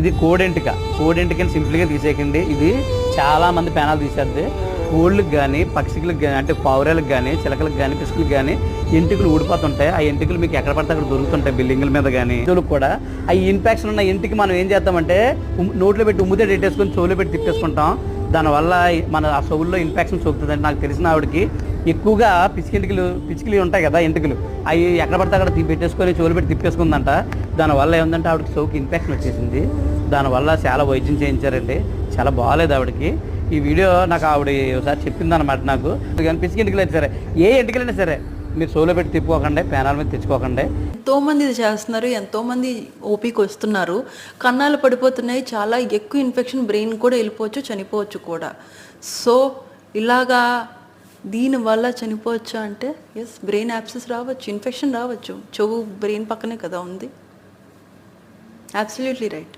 ఇది కోడెంటిక కోడెంటికని సింపుల్గా తీసేయకండి. ఇది చాలా మంది పేనాలు తీసేద్ది. కోళ్ళకి కానీ పక్షికులకు కానీ అంటే పావురాలకు కానీ చిలకలకు కానీ పిసుకలకు కానీ ఎంటికలు ఊడిపోతుంటాయి. ఆ ఎంటికలు మీకు ఎక్కడ పడితే అక్కడ దొరుకుతుంటాయి బిల్డింగ్ల మీద కానీ చెవులకు కూడా ఆ ఇన్ఫెక్షన్ ఉన్న ఎంటికి మనం ఏం చేద్దామంటే నోట్లో పెట్టి ఉమ్మితే పెట్టేసుకొని చెవులో పెట్టి తిప్పేసుకుంటాం. దానివల్ల మన ఆ సొవుల్లో ఇన్ఫెక్షన్ సోకుతుందండి. నాకు తెలిసిన ఆవిడకి ఎక్కువగా పిచ్చికింటికలు పిచ్చికిలు ఉంటాయి కదా ఎంటుకలు. అవి ఎక్కడ పడితే అక్కడ పెట్టేసుకొని చెవులు పెట్టి తిప్పేసుకుందంట. దానివల్ల ఏముందంటే ఆవిడకి సోకి ఇన్ఫెక్షన్ వచ్చేసింది. దానివల్ల చాలా వైద్యం చేయించారండి. చాలా బాగాలేదు ఆవిడకి. ఈ వీడియో నాకు ఆవిడ ఒకసారి చెప్పింది అనమాట నాకు. కానీ పిచ్చికి అయితే సరే ఏ ఎంటుకలైనా సరే మీరు సోలో పెట్టి తిప్పుకోకండి పేనాల మీద తెచ్చుకోకండి. ఎంతో మంది ఇది చేస్తున్నారు ఎంతో మంది ఓపీకి వస్తున్నారు. కన్నాలు పడిపోతున్నాయి చాలా ఎక్కువ ఇన్ఫెక్షన్ బ్రెయిన్ కూడా వెళ్ళిపోవచ్చు చనిపోవచ్చు కూడా. సో ఇలాగా దీనివల్ల చనిపోవచ్చు అంటే ఎస్ బ్రెయిన్ యాప్సెస్ రావచ్చు ఇన్ఫెక్షన్ రావచ్చు. చెవు బ్రెయిన్ పక్కనే కదా ఉంది. Absolutely right